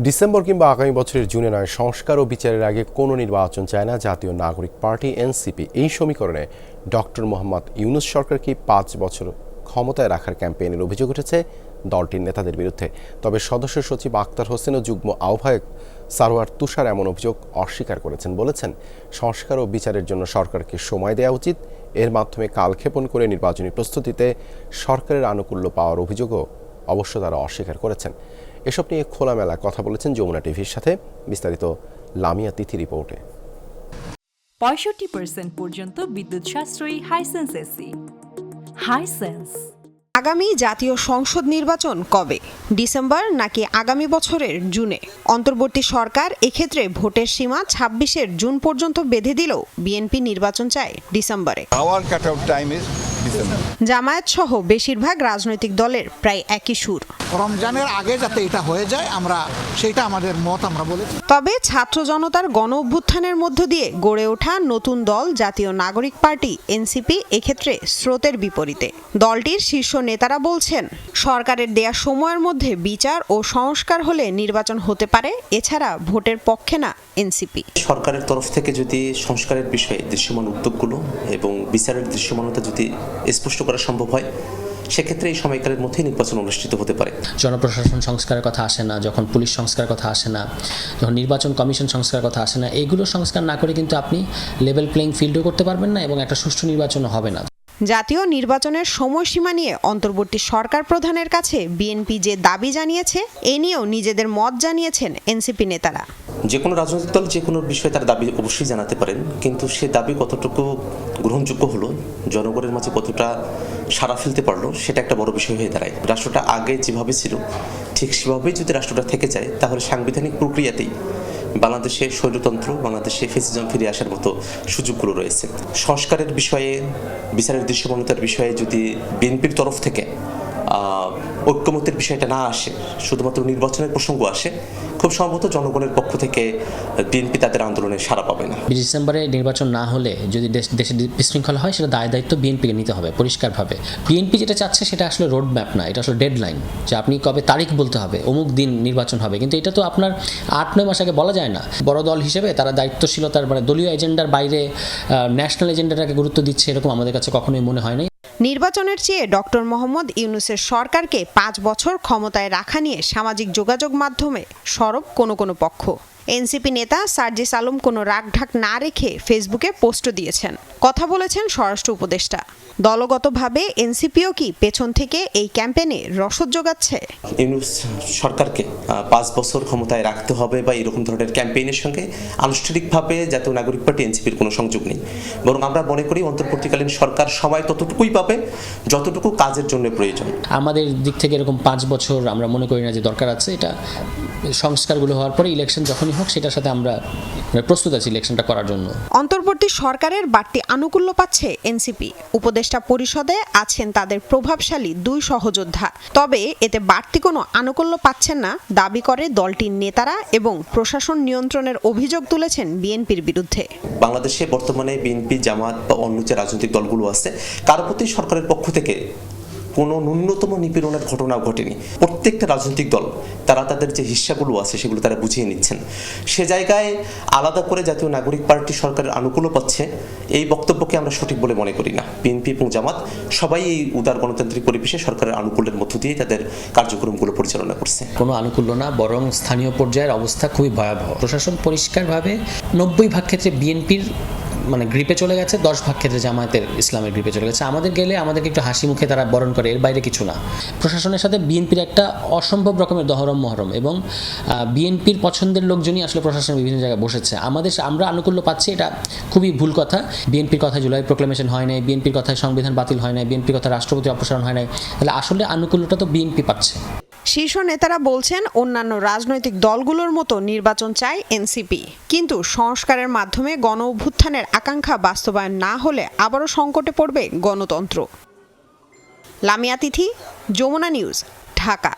December কিংবা আগামী বছরের জুনে নয়, সংস্কার ও বিচারের আগে কোনো নির্বাচন চায় না জাতীয় নাগরিক পার্টি, এনসিপি। এই সমীকরণে ডক্টর মোহাম্মদ ইউনুস সরকারকে পাঁচ বছর ক্ষমতায় রাখার ক্যাম্পেইনের অভিযোগ উঠেছে? দলটির নেতাদের বিরুদ্ধে। তবে সদস্য সচিব আক্তার হোসেন ও যুগ্ম আহ্বায়ক সারোয়ার তুষার এমন অভিযোগ অস্বীকার করেছেন বলেছেন। সংস্কার ও বিচারের জন্য সরকারকে সময় দেওয়া উচিত। এর মাধ্যমে কালক্ষেপণ করে নির্বাচনী প্রস্তুতিতে সরকারের আনুকূল্য পাওয়ার অভিযোগও অবশ্য তারা অস্বীকার করেছেন। এসব নিয়ে খোলামেলা কথা বলেছেন যমুনা টিভির সাথে বিস্তারিত লামিয়া তিথি রিপোর্টে। পঁয়ষট্টি পার্সেন্ট পর্যন্ত বিদ্যুৎ সাশ্রয়ী হাইসেন্স এসি হাইসেন্স আগামী জাতীয় সংসদ নির্বাচন কবে? ডিসেম্বর নাকি আগামী বছরের জুনে? অন্তর্বর্তী সরকার এক্ষেত্রে ভোটের সীমা ছাব্বিশের জুন পর্যন্ত বেঁধে দিলেও বিএনপি নির্বাচন চায় ডিসেম্বরে। Our cutoff time is December. Jamaat সহ বেশিরভাগ রাজনৈতিক দলের প্রায় একই সুর। রমজানের আগে যাতে এটা হয়ে যায় আমরা সেটা আমাদের মত আমরা বলেছি তবে ছাত্র জনতার গণ অভ্যুত্থানের মধ্য দিয়ে গড়ে ওঠা নতুন দল জাতীয় নাগরিক পার্টি এনসিপি এক্ষেত্রে স্রোতের বিপরীতে। দলটির শীর্ষ নেতারা বলছেন সরকারের দেয়া সময়ের মধ্যে বিচার ও সংস্কার হলে নির্বাচন হতে পারে এছাড়া ভোটের পক্ষে না এনসিপি। সরকারের তরফ থেকে যদি সংস্কারের বিষয়ে দৃশ্যমান উদ্যোগগুলো এবং বিচারের দৃশ্যমানতা যদি স্পষ্ট করা সম্ভব হয়। সেক্ষেত্রে এই সময়কালের মধ্যেই নির্বাচন অনুষ্ঠিত হতে পারে। জনপ্রশাসন সংস্কারের কথা আসে না যখন পুলিশ সংস্কার কথা আসে না যখন নির্বাচন কমিশন সংস্কারের কথা আসে না এইগুলো সংস্কার না করে কিন্তু আপনি লেভেল প্লেইং ফিল্ডও করতে পারবেন না এবং একটা সুষ্ঠু নির্বাচনও হবে না। জাতীয় নির্বাচনের সময়সীমা নিয়ে অন্তর্বর্তী সরকার প্রধানের কাছে বিএনপি যে দাবি জানিয়েছে এ নিয়েও নিজেদের মত জানিয়েছেন এনসিপি নেতারা। যে কোনো রাজনৈতিক দল যে কোনো বিষয়ে তার দাবি অবশ্যই জানাতে পারেন কিন্তু সে দাবি কতটুকু গ্রহণযোগ্য হলো, জনগণের মাঝে কতটা সাড়া ফেলতে পারল, সেটা একটা বড় বিষয় হয়ে দাঁড়ায়। রাষ্ট্রটা আগে যেভাবে ছিল, ঠিক সেভাবেই যদি রাষ্ট্রটা থেকে যায়, তাহলে সাংবিধানিক প্রক্রিয়াতেই বাংলাদেশে স্বৈরতন্ত্র, বাংলাদেশে ফেসিজম ফিরে আসার মতো সুযোগগুলো রয়েছে। সংস্কারের বিষয়ে, বিচারের দৃশ্যমানতার বিষয়ে যদি বিএনপির তরফ থেকে ঐক্যমতের বিষয়টা না আসে, শুধুমাত্র নির্বাচনের প্রসঙ্গ আসে, খুব সম্ভবত জনগণের পক্ষ থেকে বিএনপি তাদের আন্দোলনে সাড়া পাবে না। ডিসেম্বরে নির্বাচন না হলে যদি দেশ- বিশৃঙ্খলা হয়, সেটা দায় দায়িত্ব বিএনপিকে নিতে হবে পরিষ্কারভাবে। বিএনপি যেটা চাচ্ছে সেটা আসলে রোড ম্যাপ না, এটা আসলে ডেড লাইন যে আপনি কবে তারিখ বলতে হবে, অমুক দিন নির্বাচন হবে। কিন্তু এটা তো আপনার আট, নয় মাস আগে বলা যায় না। বড় দল হিসেবে তারা দায়িত্বশীলতার মানে দলীয় এজেন্ডার বাইরে ন্যাশনাল এজেন্ডাটাকে গুরুত্ব দিচ্ছে, এরকম আমাদের কাছে কখনোই মনে হয় নির্বাচনের চেয়ে ডক্টর মোহাম্মদ ইউনুসের সরকারকে পাঁচ বছর ক্ষমতায় রাখা নিয়ে সামাজিক যোগাযোগ মাধ্যমে সরব কোনো কোনো পক্ষ। এনসিপি নেতা সার্জিস আলম কোনো রাগঢাক না রেখে ফেসবুকে পোস্ট দিয়েছেন। কথা বলেছেন স্বরাষ্ট্র উপদেষ্টা। দলগতভাবে এনসিপিও কি পেছন থেকে এই ক্যাম্পেনে রসদ যোগাচ্ছে? ইউনুস সরকারকে পাঁচ বছর ক্ষমতায় রাখতে হবে বা এরকম ধরনের ক্যাম্পেইনের সঙ্গে আনুষ্ঠানিকভাবে জাতীয় নাগরিক পার্টি এনসিপির কোনো সংযোগ নেই। বরং আমরা মনে করি অন্তর্বর্তীকালীন সরকার সময় ততটুকুই পাবে যতটুকু কাজের জন্য প্রয়োজন। আমাদের দিক থেকে এরকম পাঁচ বছর আমরা মনে করি না যে দরকার আছে এটা সংস্কারগুলো হওয়ার পরে ইলেকশন যখনই হোক সেটার সাথে আমরা মানে প্রস্তুত আছি ইলেকশনটা করার জন্য। অন্তর্বর্তী সরকারের বাড়তি আনুকূল্য পাচ্ছে এনসিপি। উপদেষ্টা পরিষদে আছেন তাদের প্রভাবশালী দুই সহযোদ্ধা। তবে এতে বাড়তি কোনো আনুকূল্য পাচ্ছেন না দাবি করে দলটির নেতারা এবং প্রশাসন নিয়ন্ত্রণের অভিযোগ তুলেছেন বিএনপির বিরুদ্ধে। বাংলাদেশে বর্তমানে বিএনপি জামাত বা অন্য যে রাজনৈতিক দলগুলো আছে কারও প্রতি সরকারের পক্ষ থেকে কোনো ন্যূনতম নিপীড়নের ঘটনা ঘটেনি। প্রত্যেকটা রাজনৈতিক দল, তারা তাদের যে হিস্সাগুলো আছে, সেগুলো তারা বুঝিয়ে নিচ্ছেন। সে জায়গায় আলাদা করে জাতীয় নাগরিক পার্টি সরকারের আনুকূল্য পাচ্ছে, এই বক্তব্যকে আমরা সঠিক বলে মনে করি না। বিএনপি এবং জামাত সবাই এই উদার গণতান্ত্রিক পরিবেশে সরকারের আনুকূল্যের মধ্য দিয়ে তাদের কার্যক্রমগুলো পরিচালনা করছে। কোনো আনুকূল্য না, বরং স্থানীয় পর্যায়ের অবস্থা খুবই ভয়াবহ। প্রশাসন পরিষ্কারভাবে নব্বই ভাগ ক্ষেত্রে বিএনপির মানে গ্রিপে চলে গেছে, দশ ভাগ ক্ষেত্রে জামায়াতের ইসলামের গ্রিপে চলে গেছে। আমাদের গেলে আমাদেরকে একটু হাসি মুখে তারা বরণ করে, এর বাইরে কিছু না। প্রশাসনের সাথে বিএনপির একটা অসম্ভব রকমের দহরম মহরম এবং বিএনপির পছন্দের লোকজনই আসলে প্রশাসনের বিভিন্ন জায়গায় বসেছে। আমাদের আমরা আনুকূল্য পাচ্ছি, এটা খুবই ভুল কথা। বিএনপির কথা জুলাই প্রোক্লেমেশন হয় নাই, বিএনপির কথায় সংবিধান বাতিল হয় নাই, বিএনপির কথা রাষ্ট্রপতি অপসারণ হয় নাই। তাহলে আসলে আনুকূল্যটা তো বিএনপি পাচ্ছে। শীর্ষ নেতারা বলছেন অন্যান্য রাজনৈতিক দলগুলোর মতো নির্বাচন চায় এনসিপি। কিন্তু সংস্কারের মাধ্যমে গণ অভ্যুত্থানের আকাঙ্ক্ষা বাস্তবায়ন না হলে আবারও সংকটে পড়বে গণতন্ত্র। লামিয়া তিথি, যমুনা নিউজ, ঢাকা।